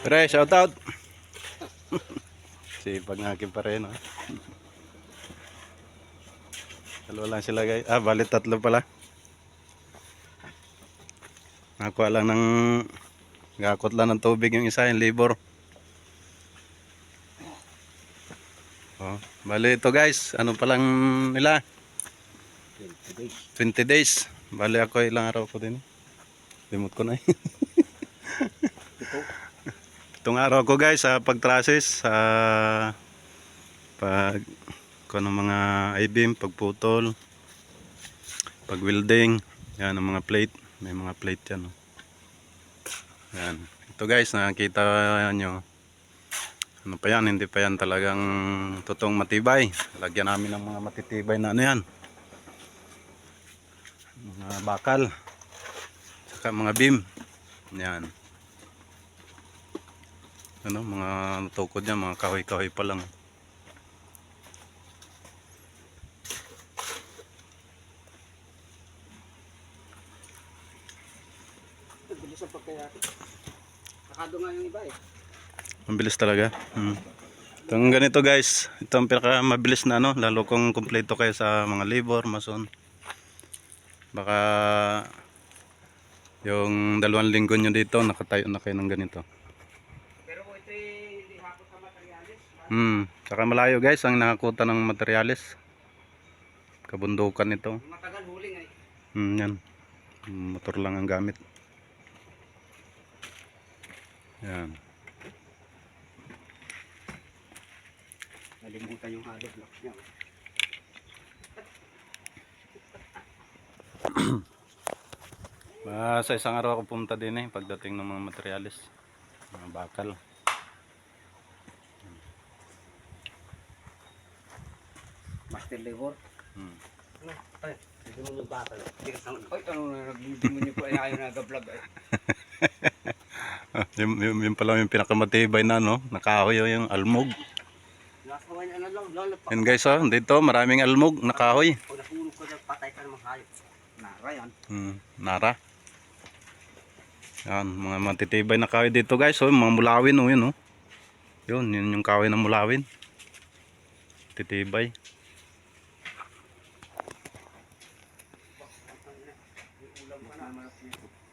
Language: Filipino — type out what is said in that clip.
Pre, shout out. Sipag nga akin pa rin. Oh. Dalawa lang sila guys. Ah, bali tatlo pala. Nakuha lang ng gakot lang ng tubig yung isa, yung libor. Oh, bali ito guys, ano pa lang nila? 20 days. Bali ako ilang araw ko din. Limot ko na eh. Itong araw ko guys sa pagtrasis sa pag kung ano mga I-beam, pagputol, pag welding, yan ang mga plate, may mga plate yan. Oh. Yan. Ito guys, nakikita nyo. Ano pa yan, hindi pa yan talagang totoong matibay. Lagyan namin ng mga matitibay na ano yan. Mga bakal. Saka mga beam. Yan. Ano, mga tukod niya, mga kahoy-kahoy pa lang. Bilis ang pagkayati. Nakado nga yung iba eh. Mabilis talaga. Hmm. Itong ganito guys, ito ang pinaka mabilis na ano, lalo kung kumpleto kayo sa mga labor, mason. Baka yung dalawang linggo nyo dito, nakatayo na kayo ng ganito. Sa materialis, Hmm, saka malayo guys ang nakakuta ng materyales. Kabundukan ito. matagal huling eh. Hmm, yan. Motor lang ang gamit. Yan. Nalimutan yung hollow block niya. Ah, sa isang araw ako pumunta din eh pagdating ng mga materyales. Mga bakal. Master labor. Hmm. Ano? Ay, hindi mo yung bakal. Hindi ka sa- Ay, ano na nagbibig mo niyo po ay ayaw nag-vlog eh. Yung, yung, yung pala yung pinakamatibay na no, nakahoy yung almog. Yan guys oh, dito maraming almog, nakahoy. Pag nahulog ko dyan, patay ka naman hayop. Nara yan. Hmm, nara. Yan, mga matitibay na kahoy dito guys, oh, mga mulawin oh, yun oh. Yun, yun yung kahoy ng mulawin. Titibay. Vamos para a